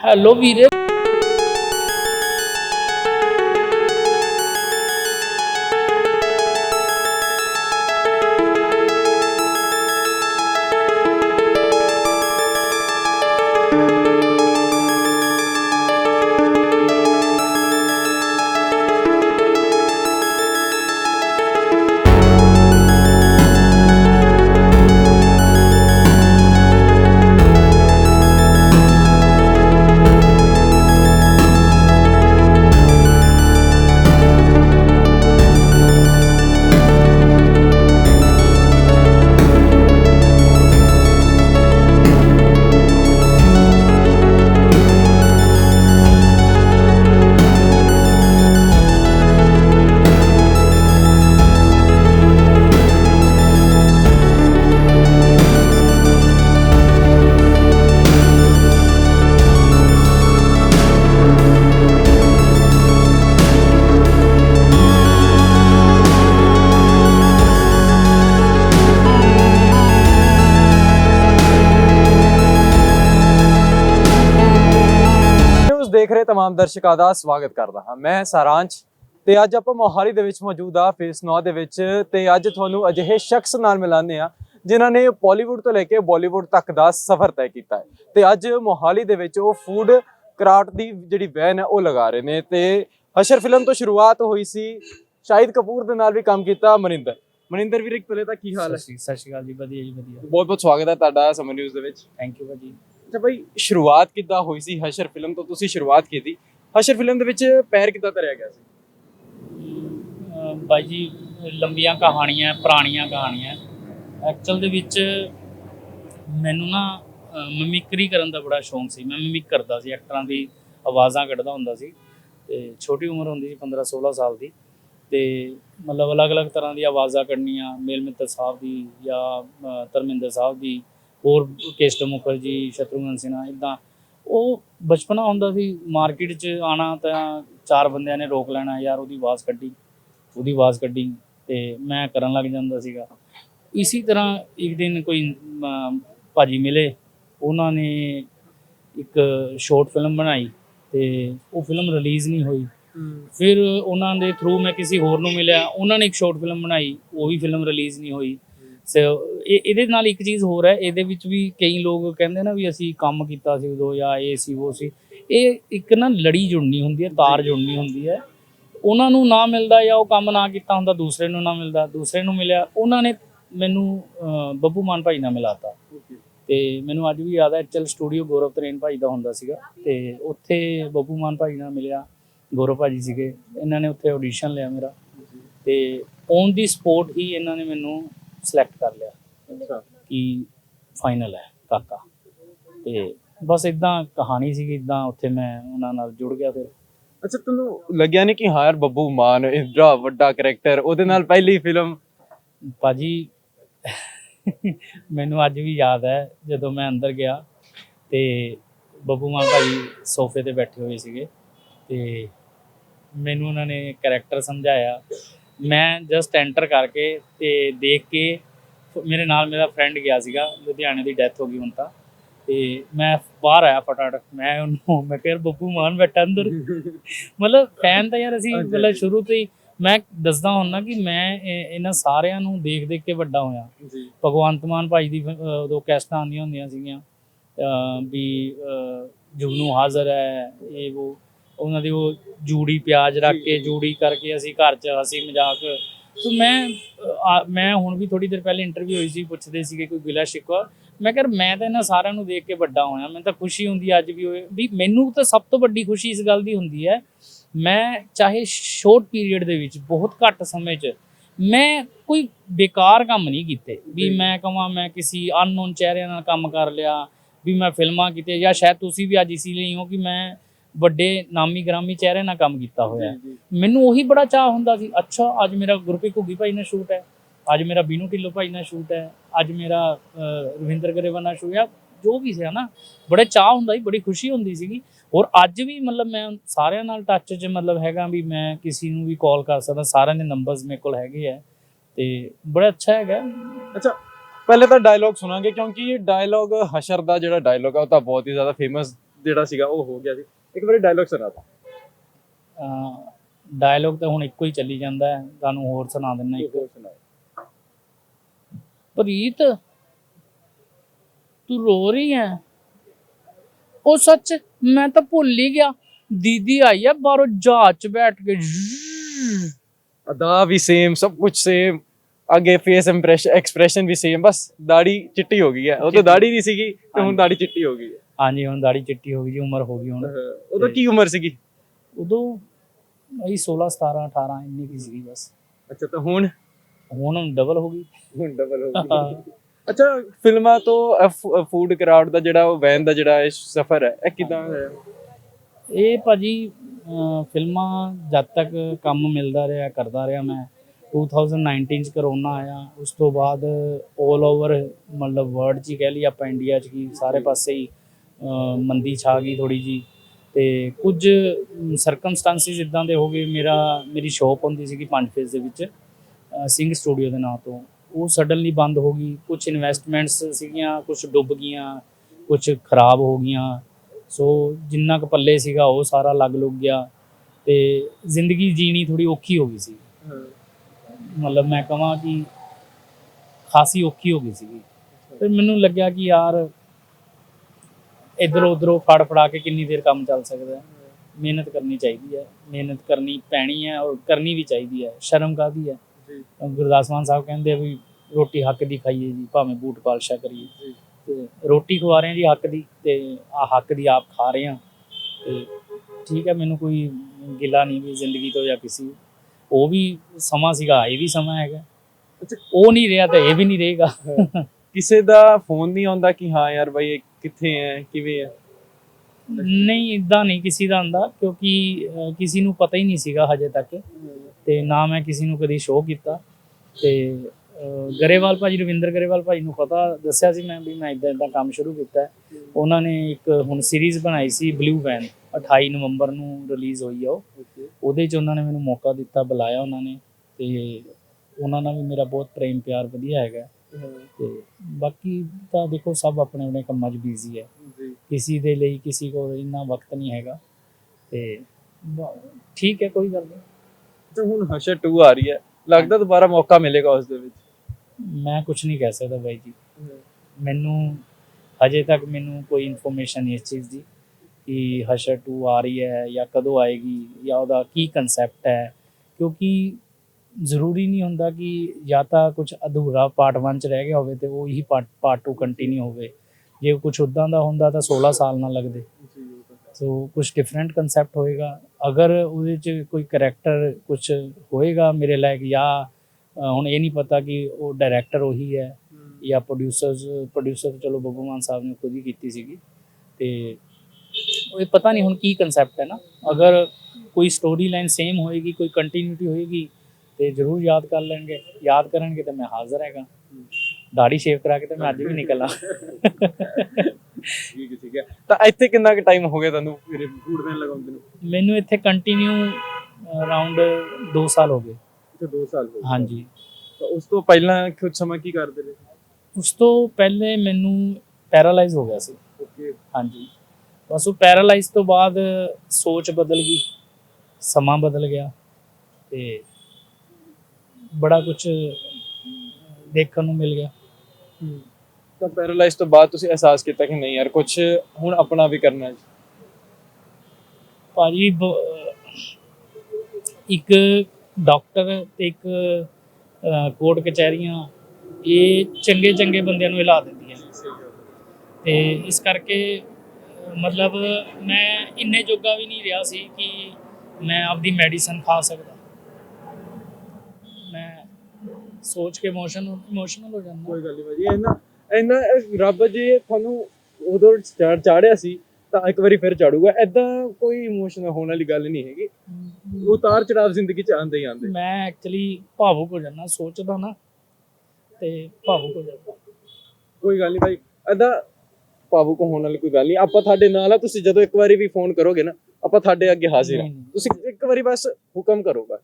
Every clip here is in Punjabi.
ਹੈਲੋ ਵੀਰੇ ਨਿਊਜ਼ तमाम ਦਰਸ਼ਕਾਂ ਦਾ ਸਵਾਗਤ ਕਰਦਾ ਹਾਂ ਮੈਂ ਸਾਰਾਂਚ ਤੇ ਅੱਜ ਆਪਾਂ ਮੋਹਾਲੀ ਦੇ ਵਿੱਚ ਮੌਜੂਦ ਆ ਫੇਸ 9 ਦੇ ਵਿੱਚ ਤੇ ਅੱਜ ਤੁਹਾਨੂੰ ਅਜਿਹੇ ਸ਼ਖਸ ਨਾਲ ਮਿਲਾਨੇ ਆ ਜਿਨ੍ਹਾਂ ਨੇ ਬਾਲੀਵੁੱਡ ਤੋਂ ਲੈ ਕੇ ਬਾਲੀਵੁੱਡ ਤੱਕ ਦਾ ਸਫ਼ਰ ਤੈਅ ਕੀਤਾ ਹੈ ਤੇ ਅੱਜ ਮੋਹਾਲੀ ਦੇ ਵਿੱਚ ਉਹ ਫੂਡ ਕਰਾਫਟ ਦੀ ਜਿਹੜੀ ਵੈਨ ਹੈ ਉਹ ਲਗਾ ਰਹੇ ਨੇ ਤੇ ਹਸ਼ਰ ਫਿਲਮ ਤੋਂ ਸ਼ੁਰੂਆਤ ਹੋਈ ਸੀ ਸ਼ਾਹਿਦ ਕਪੂਰ ਦੇ ਨਾਲ ਵੀ ਕੰਮ ਕੀਤਾ ਮਨਿੰਦਰ ਮਨਿੰਦਰ ਵੀਰ ਇੱਕ ਪਹਿਲੇ ਤਾਂ ਕੀ ਹਾਲ ਹੈ ਸਤਿ ਸ਼੍ਰੀ ਅਕਾਲ ਜੀ ਵਧੀਆ ਜੀ ਵਧੀਆ ਬਹੁਤ ਬਹੁਤ ਸਵਾਗਤ ਹੈ ਤੁਹਾਡਾ ਸਮਰ ਨਿਊਜ਼ ਦੇ ਵਿੱਚ ਥੈਂਕ ਯੂ ਭਾਜੀ ਅੱਛਾ ਭਾਈ ਸ਼ੁਰੂਆਤ ਕਿੱਦਾਂ ਹੋਈ ਸੀ ਹਸ਼ਰ ਫਿਲਮ ਤੋਂ? ਤੁਸੀਂ ਸ਼ੁਰੂਆਤ ਕੀਤੀ। ਹਸ਼ਰ ਫਿਲਮ ਦੇ ਵਿੱਚ ਪੈਰ ਕਿੱਦਾਂ ਧਰਿਆ ਗਿਆ ਸੀ? ਬਾਈ ਜੀ, ਲੰਬੀਆਂ ਕਹਾਣੀਆਂ, ਪੁਰਾਣੀਆਂ ਕਹਾਣੀਆਂ। ਐਕਚੁਅਲ ਦੇ ਵਿੱਚ ਮੈਨੂੰ ਨਾ ਮਮਿਕਰੀ ਕਰਨ ਦਾ ਬੜਾ ਸ਼ੌਂਕ ਸੀ। ਮੈਂ ਮਮਿਕ ਕਰਦਾ ਸੀ ਐਕਟਰਾਂ ਦੀ ਆਵਾਜ਼ਾਂ ਕੱਢਦਾ ਹੁੰਦਾ ਸੀ। ਤੇ ਛੋਟੀ ਉਮਰ ਹੁੰਦੀ ਸੀ 15 16 ਸਾਲ ਦੀ। ਤੇ ਮਤਲਬ ਅਲੱਗ-ਅਲੱਗ ਤਰ੍ਹਾਂ ਦੀਆਂ ਆਵਾਜ਼ਾਂ ਕੱਢਣੀਆਂ ਮੇਲ ਮਿੱਤਰ ਸਾਹਿਬ ਦੀ ਜਾਂ ਧਰਮਿੰਦਰ ਸਾਹਿਬ ਦੀ। ਹੋਰ ਕੇਸ਼ਟ ਮੁਖਰਜੀ ਸ਼ਤਰੂਘਨ ਸਿਨਹਾ ਇਦਾਂ ਉਹ ਬਚਪਨਾ ਹੁੰਦਾ ਸੀ ਮਾਰਕੀਟ 'ਚ ਆਣਾ ਤਾਂ ਚਾਰ ਬੰਦਿਆਂ ਨੇ ਰੋਕ ਲੈਣਾ ਯਾਰ ਉਹਦੀ ਆਵਾਜ਼ ਕੱਢੀ ਉਹਦੀ ਆਵਾਜ਼ ਕੱਢੀ ਤੇ ਮੈਂ ਕਰਨ ਲੱਗ ਜਾਂਦਾ ਸੀਗਾ। ਇਸੇ ਤਰ੍ਹਾਂ ਇੱਕ ਦਿਨ ਕੋਈ ਭਾਜੀ ਮਿਲੇ ਉਹਨਾਂ ਨੇ ਇੱਕ ਸ਼ਾਰਟ ਫਿਲਮ ਬਣਾਈ ਤੇ ਉਹ ਫਿਲਮ ਰਿਲੀਜ਼ ਨਹੀਂ ਹੋਈ। ਫਿਰ ਉਹਨਾਂ ਦੇ ਥਰੂ ਮੈਂ ਕਿਸੇ ਹੋਰ ਨੂੰ ਮਿਲਿਆ ਉਹਨਾਂ ਨੇ ਇੱਕ ਸ਼ਾਰਟ ਫਿਲਮ ਬਣਾਈ ਉਹ ਵੀ ਫਿਲਮ ਰਿਲੀਜ਼ ਨਹੀਂ ਹੋਈ। ਸੋ ਇਹ ਇਹਦੇ ਨਾਲ ਇੱਕ ਚੀਜ਼ ਹੋਰ ਹੈ ਇਹਦੇ ਵਿੱਚ ਵੀ ਕਈ ਲੋਕ ਕਹਿੰਦੇ ਨਾ ਵੀ ਅਸੀਂ ਕੰਮ ਕੀਤਾ ਸੀ ਉਦੋਂ ਜਾਂ ਇਹ ਸੀ ਉਹ ਸੀ। ਇਹ ਇੱਕ ਨਾ ਲੜੀ ਜੁੜਨੀ ਹੁੰਦੀ ਹੈ ਤਾਰ ਜੁੜਨੀ ਹੁੰਦੀ ਹੈ। ਉਹਨਾਂ ਨੂੰ ਨਾ ਮਿਲਦਾ ਜਾਂ ਉਹ ਕੰਮ ਨਾ ਕੀਤਾ ਹੁੰਦਾ ਦੂਸਰੇ ਨੂੰ ਨਾ ਮਿਲਦਾ ਦੂਸਰੇ ਨੂੰ ਮਿਲਿਆ। ਉਹਨਾਂ ਨੇ ਮੈਨੂੰ ਬੱਬੂ ਮਾਨ ਭਾਈ ਨਾਲ ਮਿਲਾਤਾ। ਤੇ ਮੈਨੂੰ ਅੱਜ ਵੀ ਯਾਦ ਹੈ ਚਲ ਸਟੂਡੀਓ ਗੌਰਵ ਤਰੇਨ ਭਾਈ ਦਾ ਹੁੰਦਾ ਸੀਗਾ। ਤੇ ਉੱਥੇ ਬੱਬੂ ਮਾਨ ਭਾਈ ਨਾਲ ਮਿਲਿਆ ਗੌਰਵ ਭਾਜੀ ਸੀਗੇ। ਇਹਨਾਂ ਨੇ ਉੱਥੇ ਆਡੀਸ਼ਨ ਲਿਆ ਮੇਰਾ। ਤੇ ਔਨ ਦੀ ਸਪੋਰਟ ਹੀ ਇਹਨਾਂ ਨੇ ਮੈਨੂੰ ਸਿਲੈਕਟ ਕਰ ਲਿਆ। ਕਿ ਫਾਈਨਲ ਹੈ ਕਾਕਾ? ਤੇ ਬਸ ਇਦਾਂ ਕਹਾਣੀ ਸੀਗੀ ਇਦਾਂ ਉੱਥੇ ਮੈਂ ਉਹਨਾਂ ਨਾਲ ਜੁੜ ਗਿਆ ਫਿਰ। ਅੱਛਾ ਤੁਹਾਨੂੰ ਲੱਗਿਆ ਨਹੀਂ ਕਿ ਹਾਂ ਯਾਰ ਬੱਬੂ ਮਾਨ ਇੰਦਰਾ ਵੱਡਾ ਕੈਰੈਕਟਰ ਉਹਦੇ ਨਾਲ ਪਹਿਲੀ ਫਿਲਮ ਭਾਜੀ ਮੈਨੂੰ ਅੱਜ ਵੀ ਯਾਦ ਹੈ ਜਦੋਂ ਮੈਂ ਅੰਦਰ ਗਿਆ ਤੇ ਬੱਬੂ ਮਾਨ ਭਾਜੀ ਸੋਫੇ ਤੇ ਬੈਠੇ ਹੋਏ ਸੀਗੇ ਤੇ ਮੈਨੂੰ ਉਹਨਾਂ ਨੇ ਕੈਰੈਕਟਰ ਸਮਝਾਇਆ। ਮੈਂ ਜਸਟ ਐਂਟਰ ਕਰਕੇ ਤੇ ਦੇਖ ਕੇ ਮੇਰੇ ਨਾਲ ਮੇਰਾ ਫਰੈਂਡ ਗਿਆ ਸੀਗਾ ਲੁਧਿਆਣੇ ਦੀ ਡੈਥ ਹੋ ਗਈ ਹੁਣ ਤਾਂ। ਤੇ ਮੈਂ ਬਾਹਰ ਆਇਆ ਫਟਾਫਟ ਮੈਂ ਉਹਨੂੰ ਮੈਂ ਕਿਹਾ ਬੱਬੂ ਮਾਨ ਬੈਠਾ ਅੰਦਰ। ਮਤਲਬ ਫੈਨ ਤਾਂ ਯਾਰ ਅਸੀਂ ਮਤਲਬ ਸ਼ੁਰੂ ਤੋਂ ਹੀ ਮੈਂ ਦੱਸਦਾ ਹੁੰਦਾ ਕਿ ਮੈਂ ਇਹ- ਇਹਨਾਂ ਸਾਰਿਆਂ ਨੂੰ ਦੇਖ ਦੇਖ ਕੇ ਵੱਡਾ ਹੋਇਆ। ਜੀ। ਭਗਵੰਤ ਮਾਨ ਭਾਈ ਦੀ ਉਦੋਂ ਕੈਸਟਾਂ ਆਉਂਦੀਆਂ ਹੁੰਦੀਆਂ ਸੀਗੀਆਂ। ਵੀ ਜੁਗਨੂ ਹਾਜ਼ਰ ਹੈ ਇਹ ਉਹ ਉਹਨਾਂ ਦੀ ਉਹ ਜੂੜੀ ਪਿਆਜ਼ ਰੱਖ ਕੇ ਜੂੜੀ ਕਰਕੇ ਅਸੀਂ ਘਰ 'ਚ ਹਸੀ ਮਜ਼ਾਕ ਸੋ ਮੈਂ ਆ- ਮੈਂ ਹੁਣ ਵੀ ਥੋੜੀ ਦੇਰ ਪਹਿਲੇ ਇੰਟਰਵਿਊ ਹੋਈ ਸੀ ਪੁੱਛਦੇ ਸੀਗੇ ਕੋਈ ਗਿਲਾ ਸ਼ਿਕਵਾ। ਮੈਂ ਕਿਹਾ ਮੈਂ ਤਾਂ ਇਹਨਾਂ ਸਾਰਿਆਂ ਨੂੰ ਦੇਖ ਕੇ ਵੱਡਾ ਹੋਇਆ ਮੈਨੂੰ ਤਾਂ ਖੁਸ਼ੀ ਹੁੰਦੀ ਹੈ ਅੱਜ ਵੀ ਹੋਏ। ਵੀ ਮੈਨੂੰ ਤਾਂ ਸਭ ਤੋਂ ਵੱਡੀ ਖੁਸ਼ੀ ਇਸ ਗੱਲ ਦੀ ਹੁੰਦੀ ਹੈ ਮੈਂ ਚਾਹੇ ਸ਼ੋਰਟ ਪੀਰੀਅਡ ਦੇ ਵਿੱਚ ਬਹੁਤ ਘੱਟ ਸਮੇਂ 'ਚ ਮੈਂ ਕੋਈ ਬੇਕਾਰ ਕੰਮ ਨਹੀਂ ਕੀਤੇ। ਵੀ ਜੀ। ਮੈਂ ਕਹਾਂ ਮੈਂ ਕਿਸੇ ਅਨਨੋਨ ਚਿਹਰਿਆਂ ਨਾਲ ਕੰਮ ਕਰ ਲਿਆ ਵੀ ਮੈਂ ਫਿਲਮਾਂ ਕੀਤੇ ਜਾਂ ਸ਼ਾਇਦ ਤੁਸੀਂ ਵੀ ਅੱਜ ਇਸੇ ਲਈ ਹੋ ਕਿ ਮੈਂ ਵੱਡੇ ਨਾਮੀ ਗ੍ਰਾਮੀ ਚਿਹਰੇ ਨਾਲ ਕੰਮ ਕੀਤਾ ਹੋਇਆ ਮੈਨੂੰ ਉਹੀ ਬੜਾ ਚਾਹ ਹੁੰਦਾ ਸੀ ਅੱਛਾ ਅੱਜ ਮੇਰਾ ਗੁਰਪ੍ਰੀਤ ਘੁੱਗੀ ਭਾਈ ਨਾਲ ਸ਼ੂਟ ਹੈ ਅੱਜ ਮੇਰਾ ਬੀਨੂ ਢਿੱਲੋਂ ਭਾਈ ਨਾਲ ਸ਼ੂਟ ਹੈ ਅੱਜ ਮੇਰਾ ਰਵਿੰਦਰ ਗਰੇਵਾਲ ਨਾਲ ਸ਼ੂਟ ਹੈ ਜੋ ਵੀ ਸੀ ਨਾ ਬੜੇ ਚਾਹ ਹੁੰਦਾ ਸੀ ਬੜੀ ਖੁਸ਼ੀ ਹੁੰਦੀ ਸੀਗੀ। ਔਰ ਅੱਜ ਵੀ ਮਤਲਬ ਮੈਂ ਸਾਰਿਆਂ ਨਾਲ ਟੱਚ 'ਚ ਮਤਲਬ ਹੈਗਾ ਵੀ ਮੈਂ ਕਿਸੇ ਨੂੰ ਵੀ ਕਾਲ ਕਰ ਸਕਦਾ ਸਾਰਿਆਂ ਦੇ ਨੰਬਰਸ ਮੇਰੇ ਕੋਲ ਹੈਗੇ ਆ। ਤੇ ਬੜਾ ਅੱਛਾ ਹੈਗਾ। ਅੱਛਾ ਪਹਿਲੇ ਤਾਂ ਡਾਇਲੌਗ ਸੁਣਾਂਗੇ ਕਿਉਂਕਿ ਇਹ ਡਾਇਲੌਗ ਹਸ਼ਰ ਦਾ ਜਿਹੜਾ ਡਾਇਲੌਗ ਹੈ ਉਹ ਤਾਂ ਬਹੁਤ ਹੀ ਜ਼ਿਆਦਾ ਫੇਮਸ ਜਿਹੜਾ ਸੀਗਾ ਉਹ ਹੋ ਗਿਆ ਸੀ। ਇੱਕ ਵਾਰੀ ਡਾਇਲੌਗ ਸੁਣਾ ਤਾ ਡਾਇਲੋਗ ਤਾਂ ਹੁਣ ਇੱਕੋ ਹੀ ਚੱਲੀ ਜਾਂਦਾ ਹੈ। ਤੁਹਾਨੂੰ ਹੋਰ ਸੁਣਾ ਦਿੰਦਾ ਇੱਕ ਹੋਰ ਸੁਣਾਓ ਪ੍ਰੀਤ ਤੂੰ ਰੋ ਰਹੀ ਹੈ? ਉਹ ਸੱਚ ਮੈਂ ਤਾਂ ਭੁੱਲ ਹੀ ਗਿਆ। ਦੀਦੀ ਆਈ ਹੈ ਬਾਹਰੋਂ ਜਹਾਜ਼ 'ਚ ਬੈਠ ਕੇ। ਅਦਾ ਵੀ ਸੇਮ ਸਭ ਕੁਝ ਸੇਮ ਅੱਗੇ ਫੇਸ ਇੰਪ੍ਰੈਸ਼ਨ ਐਕਸਪ੍ਰੈਸ਼ਨ ਵੀ ਸੇਮ ਬਸ ਦਾੜੀ ਚਿੱਟੀ ਹੋ ਗਈ ਹੈ। ਉਹ ਤਾਂ। ਦਾੜੀ ਨਹੀਂ ਸੀਗੀ ਤੇ ਹੁਣ। ਦਾੜੀ ਚਿੱਟੀ ਹੋ ਗਈ ਹੈ। ਹਾਂਜੀ ਹੁਣ ਦਾੜੀ ਚਿੱਟੀ ਹੋ ਗਈ ਜੀ ਉਮਰ ਹੋ ਗਈ ਹੁਣ। ਉਦੋਂ ਕੀ ਉਮਰ ਸੀਗੀ? ਉਦੋਂ ਅਈ 16 17 18 ਇੰਨੀ ਕੀ ਸੀਗੀ ਬਸ। ਅੱਛਾ ਤਾਂ ਹੁਣ? ਹੁਣ ਡਬਲ ਹੋ ਗਈ। ਹੁਣ ਡਬਲ ਹੋ ਗਈ। ਅੱਛਾ ਫਿਲਮਾਂ ਤੋਂ ਫੂਡ ਕਰਾਊਡ ਦਾ ਜਿਹੜਾ ਵੈਨ ਦਾ ਜਿਹੜਾ ਇਹ ਸਫ਼ਰ ਹੈ ਇਹ ਕਿਦਾਂ ਹੈ ਇਹ ਭਾਜੀ ਫਿਲਮਾਂ ਜਦ ਤੱਕ ਕੰਮ ਮਿਲਦਾ ਰਿਹਾ ਕਰਦਾ ਰਿਹਾ ਮੈਂ। 2019 ਚ ਕਰੋਨਾ ਆਇਆ ਉਸ ਤੋਂ ਬਾਅਦ 올 ਓਵਰ ਮਤਲਬ ਵਰਲਡ ਚ ਹੀ ਕਹਿ ਲਈ ਆਪਾਂ ਇੰਡੀਆ ਚ ਕੀ ਸਾਰੇ ਪਾਸੇ ਹੀ। ਮੰਦੀ ਛਾ ਗਈ ਥੋੜੀ ਜੀ ਤੇ ਕੁਝ ਸਰਕਮਸਟੈਂਸਿਸ ਇਦਾਂ ਦੇ ਹੋ ਗਏ। ਮੇਰਾ ਮੇਰੀ ਸ਼ਾਪ ਹੁੰਦੀ ਸੀਗੀ ਪੰਜ ਫੇਜ਼ ਦੇ ਵਿੱਚ ਸਿੰਘ ਸਟੂਡੀਓ ਦੇ ਨਾਂ ਤੋਂ। ਉਹ ਸਡਨਲੀ ਬੰਦ ਹੋ ਗਈ। ਕੁਝ ਇਨਵੈਸਟਮੈਂਟਸ ਸੀਗੀਆਂ ਕੁਝ ਡੁੱਬ ਗਈਆਂ ਕੁਝ ਖਰਾਬ ਹੋ ਗਈਆਂ। ਸੋ ਜਿੰਨਾ ਕੁ ਪੱਲੇ ਸੀਗਾ ਉਹ ਸਾਰਾ ਲੱਗ ਲੁੱਗ ਗਿਆ। ਤੇ ਜ਼ਿੰਦਗੀ ਜੀਣੀ ਥੋੜੀ ਔਖੀ ਹੋ ਗਈ ਸੀ। ਮਤਲਬ ਮੈਂ ਕਹਾਂ ਕਿ ਖਾਸੀ ਔਖੀ ਹੋ ਗਈ ਸੀਗੀ। ਫਿਰ ਮੈਨੂੰ ਲੱਗਿਆ ਕਿ ਯਾਰ ਇਧਰੋਂ ਉਧਰੋਂ ਫੜ ਫੜਾ ਕੇ ਕਿੰਨੀ ਦੇਰ ਕੰਮ ਚੱਲ ਸਕਦਾ ਹੈ। ਮਿਹਨਤ ਕਰਨੀ ਚਾਹੀਦੀ ਹੈ। ਮਿਹਨਤ ਕਰਨੀ ਪੈਣੀ ਹੈ ਔਰ ਕਰਨੀ ਵੀ ਚਾਹੀਦੀ ਹੈ। ਸ਼ਰਮ ਕਾਦੀ ਹੈ? ਜੀ। ਗੁਰਦਾਸ ਮਾਨ ਸਾਹਿਬ ਕਹਿੰਦੇ ਆ ਵੀ ਰੋਟੀ ਹੱਕ ਦੀ ਖਾਈਏ ਜੀ ਭਾਵੇਂ ਬੂਟ ਪਾਲਸ਼ਾ ਕਰੀਏ। ਤੇ ਰੋਟੀ ਖਵਾ ਰਹੇ ਜੀ ਹੱਕ ਦੀ ਤੇ ਆ ਹੱਕ ਦੀ ਆਪ ਖਾ ਰਹੇ ਹਾਂ। ਤੇ ਠੀਕ ਹੈ ਮੈਨੂੰ ਕੋਈ ਗਿਲਾ ਨਹੀਂ ਵੀ ਜ਼ਿੰਦਗੀ ਤੋਂ ਜਾਂ ਕਿਸੇ ਉਹ ਵੀ ਸਮਾਂ ਸੀਗਾ ਇਹ ਵੀ ਸਮਾਂ ਹੈਗਾ। ਉਹ ਨਹੀਂ ਰਿਹਾ ਤਾਂ ਇਹ ਵੀ ਨਹੀਂ ਰਹੇਗਾ। ਕਿਸੇ ਦਾ ਫੋਨ ਨਹੀਂ ਆਉਂਦਾ ਕਿ ਹਾਂ ਯਾਰ ਬਾਈ ਕਿੱਥੇ ਹੈ ਕਿਵੇਂ ਹੈ? ਨਹੀਂ ਇਦਾਂ ਨਹੀਂ ਕਿਸੇ ਦਾ ਹੁੰਦਾ ਕਿਉਂਕਿ ਅਹ, ਕਿਸੇ ਨੂੰ ਪਤਾ ਹੀ ਨਹੀਂ ਸੀਗਾ ਹਜੇ ਤੱਕ। ਤੇ ਨਾ ਮੈਂ ਕਿਸੇ ਨੂੰ ਕਦੀ ਸ਼ੋਅ ਕੀਤਾ। ਤੇ ਅਹ, ਗਰੇਵਾਲ ਭਾਜੀ ਰਵਿੰਦਰ ਗਰੇਵਾਲ ਭਾਜੀ ਨੂੰ ਪਤਾ ਦੱਸਿਆ ਸੀ ਮੈਂ ਵੀ ਮੈਂ ਇਦਾਂ ਇਦਾਂ ਕੰਮ ਸ਼ੁਰੂ ਕੀਤਾ। ਹੈ ਉਹਨਾਂ ਨੇ ਇੱਕ ਹੁਣ ਸੀਰੀਜ਼ ਬਣਾਈ ਸੀ ਬਲੂ ਵੈਨ 28 ਨਵੰਬਰ ਨੂੰ ਰਿਲੀਜ਼ ਹੋਈ ਆ ਉਹ। ਉਹਦੇ 'ਚ ਉਹਨਾਂ ਨੇ ਮੈਨੂੰ ਮੌਕਾ ਦਿੱਤਾ ਬੁਲਾਇਆ ਉਹਨਾਂ ਨੇ। ਤੇ ਉਹਨਾਂ ਨਾਲ ਵੀ ਮੇਰਾ ਬਹੁਤ ਪ੍ਰੇਮ ਪਿਆਰ ਵਧੀਆ ਹੈਗਾ। ਤੇ ਬਾਕੀ ਤਾਂ ਦੇਖੋ ਸਭ ਆਪਣੇ ਆਪਣੇ ਕੰਮਾਂ 'ਚ ਬਿਜ਼ੀ ਹੈ। ਜੀ। ਕਿਸੇ ਦੇ ਲਈ ਕਿਸੇ ਕੋਲ ਇੰਨਾ ਵਕਤ ਨਹੀਂ ਹੈਗਾ ਤੇ ਬ- ਠੀਕ ਹੈ ਕੋਈ ਗੱਲ ਨਹੀਂ। ਤੇ ਹੁਣ ਹਸ਼ਰ 2 ਆ ਰਹੀ ਹੈ। ਲੱਗਦਾ ਦੁਬਾਰਾ ਮੌਕਾ ਮਿਲੇਗਾ ਉਸ ਦੇ ਵਿੱਚ। ਮੈਂ ਕੁਝ ਨਹੀਂ ਕਹਿ ਸਕਦਾ ਬਾਈ ਜੀ। ਮੈਨੂੰ ਹਜੇ ਤੱਕ ਮੈਨੂੰ ਕੋਈ ਇਨਫੋਰਮੇਸ਼ਨ ਨਹੀਂ ਇਸ ਚੀਜ਼ ਦੀ ਕਿ ਹਸ਼ਰ 2 ਆ ਰਹੀ ਹੈ ਜਾਂ ਕਦੋਂ ਆਏਗੀ ਜਾਂ ਉਹਦਾ ਕੀ ਕਨਸੈਪਟ ਹੈ। ਕਿਉਂਕਿ ਜ਼ਰੂਰੀ ਨਹੀਂ ਹੁੰਦਾ ਕਿ ਜਾਂ ਤਾਂ ਕੁਝ ਅਧੂਰਾ ਪਾਰਟ 1 ਚ ਰਹਿ ਗਿਆ ਹੋਵੇ ਤੇ ਉਹ ਹੀ ਪਾਰਟ ਪਾਰਟ 2 ਕੰਟੀਨਿਊ ਹੋਵੇ। ਜੇ ਕੁਝ ਉਦਾਂ ਦਾ ਹੁੰਦਾ ਤਾਂ 16 ਸਾਲ ਨਾ ਲੱਗਦੇ। ਸੋ ਕੁਝ ਡਿਫਰੈਂਟ ਕਨਸੈਪਟ ਹੋਏਗਾ। ਅਗਰ ਉਹਦੇ ਚ ਕੋਈ ਕਰੈਕਟਰ ਕੁਝ ਹੋਏਗਾ ਮੇਰੇ ਲਾਇਕ ਜਾਂ ਹੁਣ ਇਹ ਨਹੀਂ ਪਤਾ ਕਿ ਉਹ ਡਾਇਰੈਕਟਰ ਉਹੀ ਹੈ ਜਾਂ ਪ੍ਰੋਡਿਊਸਰਸ ਪ੍ਰੋਡਿਊਸਰ ਚਲੋ ਬੱਬੂ ਮਾਨ ਸਾਹਿਬ ਨੇ ਖੁਦ ਹੀ ਕੀਤੀ ਸੀਗੀ। ਤੇ ਉਹ ਪਤਾ ਨਹੀਂ ਹੁਣ ਕੀ ਕਨਸੈਪਟ ਹੈ ਨਾ। ਅਗਰ ਕੋਈ ਸਟੋਰੀ ਲਾਈਨ ਸੇਮ ਹੋਏਗੀ ਕੋਈ ਕੰਟੀਨਿਊਟੀ ਹੋਏਗੀ ਤੇ ਜ਼ਰੂਰ ਯਾਦ ਕਰ ਲੈਣਗੇ। ਯਾਦ ਕਰਨਗੇ ਤਾਂ ਮੈਂ ਹਾਜ਼ਰ ਹੈਗਾ। ਦਾੜੀ ਸ਼ੇਵ ਕਰਾ ਕੇ ਤਾਂ ਮੈਂ ਅੱਜ ਵੀ ਨਿਕਲਾਂ। ਠੀਕ ਹੈ ਠੀਕ ਹੈ। ਤਾਂ ਇੱਥੇ ਕਿੰਨਾ ਕੁ ਟਾਈਮ ਹੋ ਗਿਆ ਤੁਹਾਨੂੰ ਮੇਰੇ ਫੂਡ ਵੈਨ ਲਗਾਉਂਦੇ ਨੂੰ? ਮੈਨੂੰ ਇੱਥੇ ਕੰਟੀਨਿਊ ਅਰਾਊਂਡ 2 ਸਾਲ ਹੋ ਗਏ। ਤੇ 2 ਸਾਲ ਹੋ ਗਏ। ਹਾਂਜੀ। ਤਾਂ ਉਸ ਤੋਂ ਪਹਿਲਾਂ ਕੁਝ ਸਮਾਂ ਕੀ ਕਰਦੇ ਰਹੇ? ਉਸ ਤੋਂ ਪਹਿਲੇ ਮੈਨੂੰ ਪੈਰਾਲਾਈਜ਼ ਹੋ ਗਿਆ ਸੀ। ਓਕੇ ਹਾਂਜੀ। ਬਸ ਉਹ ਪੈਰਾਲਾਈਜ਼ ਤੋਂ ਬਾਅਦ ਸੋਚ ਬਦਲ ਗਈ। ਸਮਾਂ ਬਦਲ ਗਿਆ। ਤੇ ਬੜਾ ਕੁਝ ਦੇਖਣ ਨੂੰ ਮਿਲ ਗਿਆ। ਤਾਂ ਪੈਰਾਲਾਈਜ਼ ਤੋਂ ਬਾਅਦ ਤੁਸੀਂ ਅਹਿਸਾਸ ਕੀਤਾ ਕਿ ਨਹੀਂ ਯਾਰ ਕੁਝ ਹੁਣ ਆਪਣਾ ਵੀ ਕਰਨਾ ਹੈ ਭਾਜੀ ਇੱਕ ਡਾਕਟਰ ਤੇ ਇੱਕ ਕੋਰਟ ਕਚਹਿਰੀਆਂ ਇਹ ਚੰਗੇ ਚੰਗੇ ਬੰਦਿਆਂ ਨੂੰ ਹਿਲਾ ਦਿੰਦੀਆਂ। ਤੇ ਇਸ ਕਰਕੇ ਮਤਲਬ ਮੈਂ ਇੰਨੇ ਜੋਗਾ ਵੀ ਨਹੀਂ ਰਿਹਾ ਸੀ ਕਿ ਮੈਂ ਆਪਦੀ ਮੈਡੀਸਨ ਖਾ ਸਕਦਾ ਮੈਂ ਸੋਚ ਕੇ ਇਮੋਸ਼ਨ ਇਮੋਸ਼ਨਲ ਹੋ ਜਾਂਦਾ। ਕੋਈ ਗੱਲ ਨਹੀਂ ਭਾਜੀ ਇਹਨਾਂ ਇਹਨਾਂ ਇਹ ਰੱਬ ਜੇ ਤੁਹਾਨੂੰ ਉਦੋਂ ਚੜ ਚਾੜਿਆ ਸੀ ਤਾਂ ਇੱਕ ਵਾਰੀ ਫਿਰ ਚੜੂਗਾ। ਐਦਾਂ ਕੋਈ ਇਮੋਸ਼ਨ ਹੋਣ ਵਾਲੀ ਗੱਲ ਨਹੀਂ ਹੈਗੀ। ਉਤਾਰ ਚੜਾਵ ਜ਼ਿੰਦਗੀ ਚ ਆਉਂਦੇ ਹੀ ਆਉਂਦੇ। ਮੈਂ ਐਕਚੁਅਲੀ ਭਾਵੁਕ ਹੋ ਜਾਂਦਾ ਸੋਚਦਾ ਨਾ ਤੇ ਭਾਵੁਕ ਹੋ ਜਾਂਦਾ। ਕੋਈ ਗੱਲ ਨਹੀਂ ਭਾਈ ਐਦਾਂ ਭਾਵੁਕ ਹੋਣ ਵਾਲੀ ਕੋਈ ਗੱਲ ਨਹੀਂ ਆਪਾਂ ਤੁਹਾਡੇ ਨਾਲ ਆ ਤੁਸੀਂ ਜਦੋਂ ਇੱਕ ਵਾਰੀ ਵੀ ਫੋਨ ਕਰੋਗੇ ਨਾ ਆਪਾਂ ਤੁਹਾਡੇ ਅੱਗੇ ਹਾਜ਼ਰ ਨਹੀਂ। ਤੁਸੀਂ ਇੱਕ ਵਾਰੀ ਬਸ ਹੁਕਮ ਕਰੋ ਬਸ।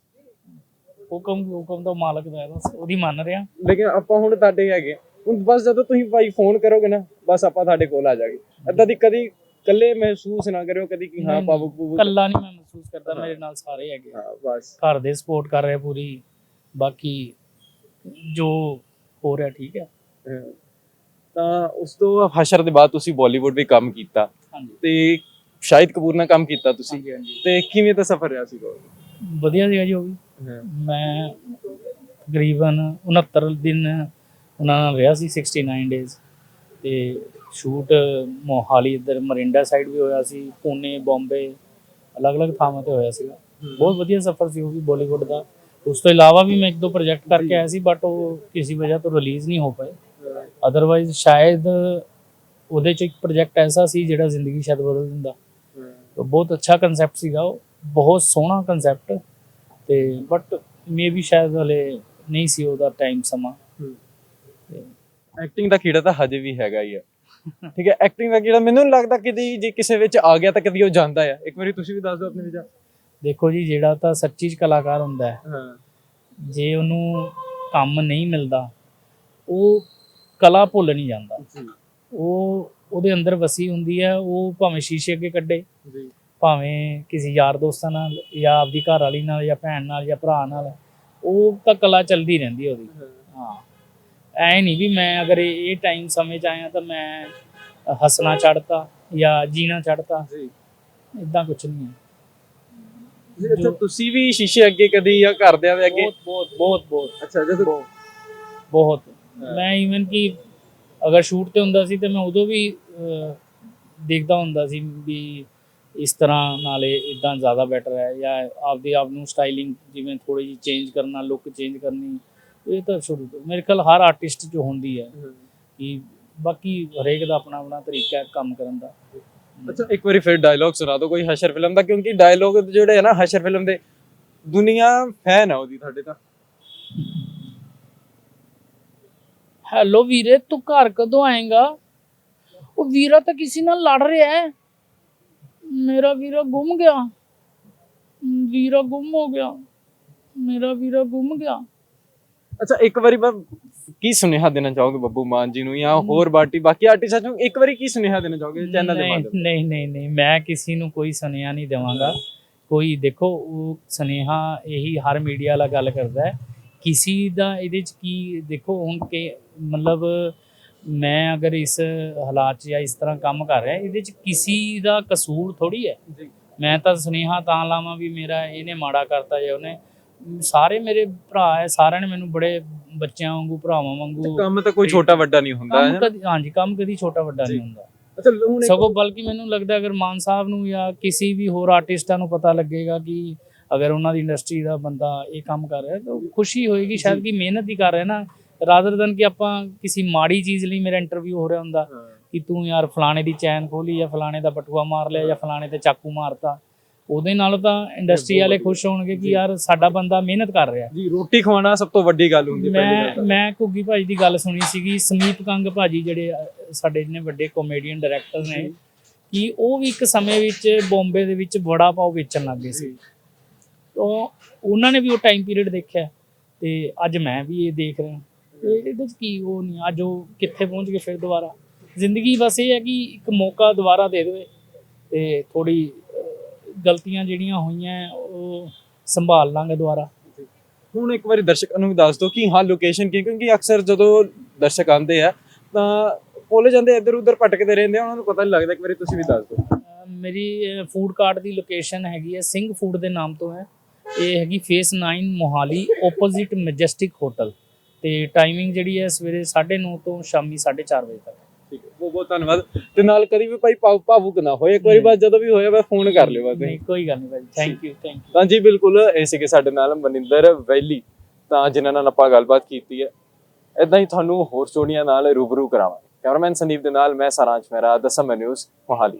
ਹੁਕਮ ਹੁਕਮ ਤਾਂ ਮਾਲਕ ਦਾ ਹੈ ਬਸ ਉਹਦੀ ਮੰਨ ਰਿਹਾ ਲੇਕਿਨ ਆਪਾਂ ਹੁਣ ਤੁਹਾਡੇ ਹੈਗੇ। ਹੁਣ ਬਸ ਜਦੋਂ ਤੁਸੀਂ ਭਾਈ ਫੋਨ ਕਰੋਗੇ ਨਾ ਬਸ ਆਪਾਂ ਤੁਹਾਡੇ ਕੋਲ ਆ ਜਾਗੇ ਏਦਾਂ ਦੀ ਕਦੀ ਇਕੱਲੇ ਮਹਿਸੂਸ ਨਾ ਕਰਿਓ ਕਦੀ ਕਿ ਹਾਂ ਪਾਵਕ ਪੂਵਕ ਕੱਲਾ ਨਹੀਂ ਮੈਂ ਮਹਿਸੂਸ ਕਰਦਾ। ਮੇਰੇ ਨਾਲ ਸਾਰੇ ਹੈਗੇ। ਹਾਂ ਬਸ ਘਰ ਦੇ ਸਪੋਰਟ ਕਰ ਰਹੇ ਪੂਰੀ ਬਾਕੀ ਜੋ ਹੋ ਰਿਹਾ ਠੀਕ ਹੈ। ਤਾਂ ਉਸ ਤੋਂ ਹਸ਼ਰ ਦੇ ਬਾਅਦ ਤੁਸੀਂ ਬਾਲੀਵੁੱਡ ਵੀ ਕੰਮ ਕੀਤਾ ਤੇ ਸ਼ਾਹਿਦ ਕਪੂਰ ਨਾਲ ਕੰਮ ਕੀਤਾ ਤੁਸੀਂ ਤੇ ਕਿਵੇਂ ਦਾ ਸਫ਼ਰ ਰਿਹਾ ਉਹ? ਵਧੀਆ ਸੀਗਾ ਜੀ ਉਹ ਵੀ ਮੈਂ ਤਕਰੀਬਨ 69 ਦਿਨ ਉਹਨਾਂ ਨਾਲ ਰਿਹਾ ਸੀ 69 ਡੇਜ਼ ਤੇ ਸ਼ੂਟ ਮੋਹਾਲੀ ਇੱਧਰ ਮਰਿੰਡਾ ਸਾਈਡ ਵੀ ਹੋਇਆ ਸੀ ਪੂਨੇ ਬੰਬੇ ਅਲੱਗ-ਅਲੱਗ ਥਾਵਾਂ ਤੇ ਹੋਇਆ ਸੀਗਾ। ਬਹੁਤ ਵਧੀਆ ਸਫ਼ਰ ਸੀ ਉਹ ਵੀ ਬਾਲੀਵੁੱਡ ਦਾ। ਉਸ ਤੋਂ ਇਲਾਵਾ ਵੀ ਮੈਂ ਇੱਕ ਦੋ ਪ੍ਰੋਜੈਕਟ ਕਰਕੇ ਆਇਆ ਸੀ ਬਟ ਉਹ ਕਿਸੇ ਵਜ੍ਹਾ ਤੋਂ ਰਿਲੀਜ਼ ਨਹੀਂ ਹੋ ਪਏ। ਅਦਰਵਾਈਜ਼ ਸ਼ਾਇਦ ਉਹਦੇ ਚ ਇੱਕ ਪ੍ਰੋਜੈਕਟ ਐਸਾ ਸੀ ਜਿਹੜਾ ਜ਼ਿੰਦਗੀ ਸ਼ਾਇਦ ਬਦਲ ਦਿੰਦਾ। ਬਹੁਤ ਅੱਛਾ ਕਨਸੈਪਟ ਸੀਗਾ ਉਹ ਬਹੁਤ ਸੋਹਣਾ ਕਨਸੈਪਟ ਤੇ ਬਟ ਮੇ ਵੀ ਸ਼ਾਇਦ ਹਲੇ ਨਹੀਂ ਸੀ ਉਹਦਾ ਟਾਈਮ ਸਮਾਂ। ਤੇ ਐਕਟਿੰਗ ਦਾ ਕੀੜਾ ਤਾਂ ਹਜੇ ਵੀ ਹੈਗਾ ਹੀ ਹੈ ਠੀਕ ਹੈ ਐਕਟਿੰਗ ਦਾ ਕੀੜਾ ਮੈਨੂੰ ਲੱਗਦਾ ਕਿ ਜੇ ਕਿਸੇ ਵਿੱਚ ਆ ਗਿਆ ਤਾਂ ਕਦੀ ਉਹ ਜਾਂਦਾ ਹੈ ਇੱਕ ਵਾਰੀ ਤੁਸੀਂ ਵੀ ਦੱਸ ਦਿਓ ਆਪਣੇ ਵਿਚਾਰ ਦੇਖੋ ਜੀ ਜਿਹੜਾ ਤਾਂ ਸੱਚੀ 'ਚ ਕਲਾਕਾਰ ਹੁੰਦਾ ਹੈ। ਹਾਂ। ਜੇ ਉਹਨੂੰ ਕੰਮ ਨਹੀਂ ਮਿਲਦਾ ਉਹ ਕਲਾ ਭੁੱਲ ਨਹੀਂ ਜਾਂਦਾ। ਜੀ। ਉਹ ਉਹਦੇ ਅੰਦਰ ਵਸੀ ਹੁੰਦੀ ਹੈ ਉਹ ਭਾਵੇਂ ਸ਼ੀਸ਼ੇ ਅੱਗੇ ਕੱਢੇ। ਜੀ। ਭਾਵੇਂ ਕਿਸੇ ਯਾਰ ਦੋਸਤਾਂ ਨਾਲ ਜਾਂ ਆਪਦੀ ਘਰ ਵਾਲੀ ਨਾਲ ਜਾਂ ਭੈਣ ਨਾਲ ਜਾਂ ਭਰਾ ਨਾਲ ਉਹ ਤਾਂ ਕਲਾ ਚੱਲਦੀ ਰਹਿੰਦੀ ਉਹਦੀ। ਹਾਂ। ਐ ਨਹੀਂ ਵੀ ਮੈਂ ਅਗਰ ਇਹ ਟਾਈਮ ਸਮੇਂ ਚ ਆਇਆ ਤਾਂ ਮੈਂ ਹੱਸਣਾ ਛੱਡਤਾ ਜਾਂ ਜੀਣਾ ਛੱਡਤਾ। ਜੀ। ਇਦਾਂ ਕੁਝ ਨਹੀਂ ਹੈ ਜੀ, ਅੱਛਾ ਤੁਸੀਂ ਵੀ ਸ਼ੀਸ਼ੇ ਅੱਗੇ ਕਦੀ ਜਾਂ ਘਰਦਿਆਂ ਦੇ ਅੱਗੇ? ਬਹੁਤ ਬਹੁਤ ਬਹੁਤ ਬਹੁਤ। ਅੱਛਾ ਜਦੋਂ ਬਹੁਤ। ਮੈਂ ਇਵਨ ਕਿ ਅਗਰ ਸ਼ੂਟ ਤੇ ਹੁੰਦਾ ਸੀ ਤੇ ਮੈਂ ਉਦੋਂ ਵੀ ਦੇਖਦਾ ਹੁੰਦਾ ਸੀ ਵੀ ਇਸ ਤਰ੍ਹਾਂ ਨਾਲੇ ਇਦਾਂ ਜ਼ਿਆਦਾ ਬੈਟਰ ਹੈ ਜਾਂ ਆਪਦੇ ਆਪ ਨੂੰ ਸਟਾਈਲਿੰਗ ਜਿਵੇਂ ਥੋੜੀ ਜਿਹੀ ਚੇਂਜ ਕਰਨਾ ਲੁੱਕ ਚੇਂਜ ਕਰਨੀ ਇਹ ਤਾਂ ਸ਼ੁਰੂ ਤੋਂ ਮੇਰੇ ਖਿਆਲ ਹਰ ਆਰਟਿਸਟ 'ਚ ਹੁੰਦੀ ਹੈ ਕਿ ਬਾਕੀ ਹਰੇਕ ਦਾ ਆਪਣਾ ਆਪਣਾ ਤਰੀਕਾ ਹੈ ਕੰਮ ਕਰਨ ਦਾ। ਅੱਛਾ ਇੱਕ ਵਾਰੀ ਫਿਰ ਡਾਇਲੌਗ ਸੁਣਾ ਦਿਓ ਕੋਈ ਹਸ਼ਰ ਫਿਲਮ ਦਾ ਕਿਉਂਕਿ ਡਾਇਲੌਗ ਜਿਹੜੇ ਹੈ ਨਾ ਹਸ਼ਰ ਫਿਲਮ ਦੇ ਦੁਨੀਆ ਫੈਨ ਹੈ ਉਹਦੀ ਤੁਹਾਡੇ ਤਾਂ। ਹੈਲੋ ਵੀਰੇ ਤੂੰ ਘਰ ਕਦੋਂ ਆਏਗਾ? ਉਹ ਵੀਰਾ ਤਾਂ ਕਿਸੇ ਨਾਲ ਲੜ ਰਿਹਾ ਹੈ। ਮੇਰਾ ਵੀਰਾ ਗੁੰਮ ਗਿਆ। ਵੀਰਾ ਗੁੰਮ ਹੋ ਗਿਆ। ਮੇਰਾ ਵੀਰਾ ਗੁੰਮ ਗਿਆ। ਅੱਛਾ ਇੱਕ ਵਾਰੀ ਮੈਂ ਕੀ ਸੁਨੇਹਾ ਦੇਣਾ ਚਾਹੋਗੇ ਬੱਬੂ ਮਾਨ ਜੀ ਨੂੰ ਜਾਂ ਹੋਰ ਬਾਟੀ ਬਾਕੀ ਆਰਟਿਸਟਾਂ ਨੂੰ ਇੱਕ ਵਾਰੀ ਕੀ ਸੁਨੇਹਾ ਦੇਣਾ ਚਾਹੋਗੇ ਚੈਨਲ ਦੇ ਨਹੀਂ ਮਾਧਿਅਮ ਨਹੀਂ ਨਹੀਂ ਨਹੀਂ ਮੈਂ ਕਿਸੇ ਨੂੰ ਕੋਈ ਸੁਨੇਹਾ ਨਹੀਂ ਦੇਵਾਂਗਾ। ਕੋਈ ਦੇਖੋ ਉਹ ਸੁਨੇਹਾ ਇਹੀ ਹਰ ਮੀਡੀਆ ਵਾਲਾ ਗੱਲ ਕਰਦਾ ਹੈ। ਕਿਸੇ ਦਾ ਇਹਦੇ ਚ ਕੀ ਦੇਖੋ ਹੁਣ ਕਿ ਮਤਲਬ ਮੈਂ ਅਗਰ ਇਸ ਹਾਲਾਤ 'ਚ ਜਾਂ ਇਸ ਤਰ੍ਹਾਂ ਕੰਮ ਕਰ ਰਿਹਾ ਇਹਦੇ ਚ ਕਿਸੇ ਦਾ ਕਸੂਰ ਥੋੜੀ ਹੈ। ਮੈਂ ਤਾਂ ਸੁਨੇਹਾ ਤਾਂ ਲਾਵਾਂ ਵੀ ਮੇਰਾ ਇਹਨੇ ਮਾੜਾ ਕਰਤਾ ਜਾਂ ਉਹਨੇ ਸਾਰੇ ਮੇਰੇ ਭਰਾ ਹੈ ਸਾਰਿਆਂ ਨੇ ਮੈਨੂੰ ਬੜੇ ਬੱਚਿਆਂ ਵਾਂਗੂ ਭਰਾਵਾਂ ਵਾਂਗੂ ਕੰਮ ਤਾਂ ਕੋਈ ਛੋਟਾ ਵੱਡਾ ਨਹੀਂ ਹੁੰਦਾ ਹੈ ਕਦੀ ਹਾਂਜੀ ਕੰਮ ਕਦੀ ਛੋਟਾ ਵੱਡਾ ਨਹੀਂ ਹੁੰਦਾ। ਅੱਛਾ ਸਗੋਂ ਬਲਕਿ ਮੈਨੂੰ ਲੱਗਦਾ ਅਗਰ ਮਾਨ ਸਾਹਿਬ ਨੂੰ ਜਾਂ ਕਿਸੇ ਵੀ ਹੋਰ ਆਰਟਿਸਟਾਂ ਨੂੰ ਪਤਾ ਲੱਗੇਗਾ ਕਿ ਅਗਰ ਉਹਨਾਂ ਦੀ ਇੰਡਸਟਰੀ ਦਾ ਬੰਦਾ ਇਹ ਕੰਮ ਕਰ ਰਿਹਾ ਤਾਂ ਖੁਸ਼ੀ ਹੋਏਗੀ ਸ਼ਾਇਦ ਕਿ ਮਿਹਨਤ ਹੀ ਕਰ ਰਿਹਾ ਨਾ ਰਾਦਰ ਦਨ ਕਿ ਆਪਾਂ ਕਿਸੇ ਮਾੜੀ ਚੀਜ਼ ਲਈ ਮੇਰਾ ਇੰਟਰਵਿਊ ਹੋ ਰਿਹਾ ਹੁੰਦਾ। ਕਿ ਤੂੰ ਯਾਰ ਫਲਾਣੇ ਦੀ ਚੈਨ ਖੋਲੀ ਜਾਂ ਫਲਾਣੇ ਦਾ ਬਟੂਆ ਮਾਰ ਲਿਆ ਜਾਂ ਫਲਾਣੇ ਤੇ ਚਾਕੂ ਮਾਰਤਾ ਉਹਦੇ ਨਾਲ ਤਾਂ ਇੰਡਸਟਰੀ ਵਾਲੇ ਖੁਸ਼ ਹੋਣਗੇ ਕਿ ਯਾਰ ਸਾਡਾ ਬੰਦਾ ਮਿਹਨਤ ਕਰ ਰਿਹਾ। ਜੀ ਰੋਟੀ ਖਵਾਉਣਾ ਸਭ ਤੋਂ ਵੱਡੀ ਗੱਲ ਹੁੰਦੀ ਮੈਂ। ਮੈਂ ਘੁੱਗੀ ਭਾਜੀ ਦੀ ਗੱਲ ਸੁਣੀ ਸੀਗੀ ਸਮੀਪ ਕੰਗ ਭਾਜੀ ਜਿਹੜੇ ਸਾਡੇ ਨੇ ਵੱਡੇ ਕਾਮੇਡੀਅਨ ਡਾਇਰੈਕਟਰ ਨੇ ਕਿ ਉਹ ਵੀ ਇੱਕ ਸਮੇਂ ਵਿੱਚ ਬੰਬੇ ਦੇ ਵਿੱਚ ਵੜਾ ਪਾਓ ਵੇਚਣ ਲੱਗੇ ਸੀ। ਤਾਂ ਉਹਨਾਂ ਨੇ ਵੀ ਉਹ ਟਾਈਮ ਪੀਰੀਅਡ ਦੇਖਿਆ ਤੇ ਅੱਜ ਮੈਂ ਵੀ ਇਹ ਦੇਖ ਰਿਹਾ। ਇਹਦੇ ਚ ਕੀ ਉਹ ਨਹੀਂ ਅੱਜ ਉਹ ਕਿੱਥੇ ਪਹੁੰਚ ਗਏ ਫਿਰ ਦੁਬਾਰਾ। ਜ਼ਿੰਦਗੀ ਬਸ ਇਹ ਹੈ ਕਿ ਇੱਕ ਮੌਕਾ ਦੁਬਾਰਾ ਦੇ ਦੇਵੇ ਤੇ ਥੋੜੀ ਗਲਤੀਆਂ ਜਿਹੜੀਆਂ ਹੋਈਆਂ ਉਹ ਸੰਭਾਲ ਲਾਂਗੇ ਦੁਬਾਰਾ। ਹੁਣ ਇੱਕ ਵਾਰੀ ਦਰਸ਼ਕਾਂ ਨੂੰ ਵੀ ਦੱਸ ਦਿਓ ਕਿ ਹਾਂ ਲੋਕੇਸ਼ਨ ਕੀ ਕਿਉਂਕਿ ਅਕਸਰ ਜਦੋਂ ਦਰਸ਼ਕ ਆਉਂਦੇ ਆ ਤਾਂ ਭੁੱਲ ਜਾਂਦੇ ਇੱਧਰ ਉੱਧਰ ਭਟਕਦੇ ਰਹਿੰਦੇ ਆ ਉਹਨਾਂ ਨੂੰ ਪਤਾ ਨਹੀਂ ਲੱਗਦਾ ਇੱਕ ਵਾਰੀ ਤੁਸੀਂ ਵੀ ਦੱਸ ਦਿਓ। ਮੇਰੀ ਫੂਡ ਕਾਰਟ ਦੀ ਲੋਕੇਸ਼ਨ ਹੈਗੀ ਹੈ ਸਿੰਘ ਫੂਡ ਦੇ ਨਾਮ ਤੋਂ ਹੈ। ਇਹ ਹੈਗੀ phase 9 Mohali opposite Majestic hotel ਤੇ ਟਾਈਮਿੰਗ ਜਿਹੜੀ ਹੈ ਸਵੇਰੇ 9:30 ਤੋਂ ਸ਼ਾਮੀ 4:30 ਵਜੇ ਤੱਕ। ਠੀਕ ਹੈ ਬਹੁਤ ਬਹੁਤ ਧੰਨਵਾਦ। ਤੇ ਨਾਲ ਕਦੀ ਵੀ ਭਾਈ ਭਾਵ- ਭਾਵੁਕ ਨਾ ਹੋਏ ਇੱਕ ਵਾਰੀ ਬਾਅਦ ਜਦੋਂ ਵੀ ਹੋਇਆ ਬਸ ਫੋਨ ਕਰ ਲਿਓ ਬਸ। ਨਹੀਂ ਕੋਈ ਗੱਲ ਨਹੀਂ ਭਾਜੀ ਥੈਂਕ ਯੂ ਥੈਂਕ ਯੂ ਤਾਂ ਜੀ ਬਿਲਕੁਲ ਇਹ ਸੀਗੇ ਸਾਡੇ ਨਾਲ ਮਨਿੰਦਰ ਵੈਲੀ। ਤਾਂ ਜਿਨ੍ਹਾਂ ਨਾਲ ਆਪਾਂ ਗੱਲਬਾਤ ਕੀਤੀ ਹੈ। ਇਦਾਂ ਹੀ ਤੁਹਾਨੂੰ ਹੋਰ ਸਟੋਰੀਆਂ ਨਾਲ ਰੂਬਰੂ ਕਰਾਵਾਂਗੇ। ਕੈਮਰਾਮੈਨ ਸੰਦੀਪ ਦੇ ਨਾਲ ਮੈਂ ਸਾਰਾਂਸ਼ ਮਹਿਰਾ ਦਸਮ ਨਿਊਜ਼ ਮੋਹਾਲੀ।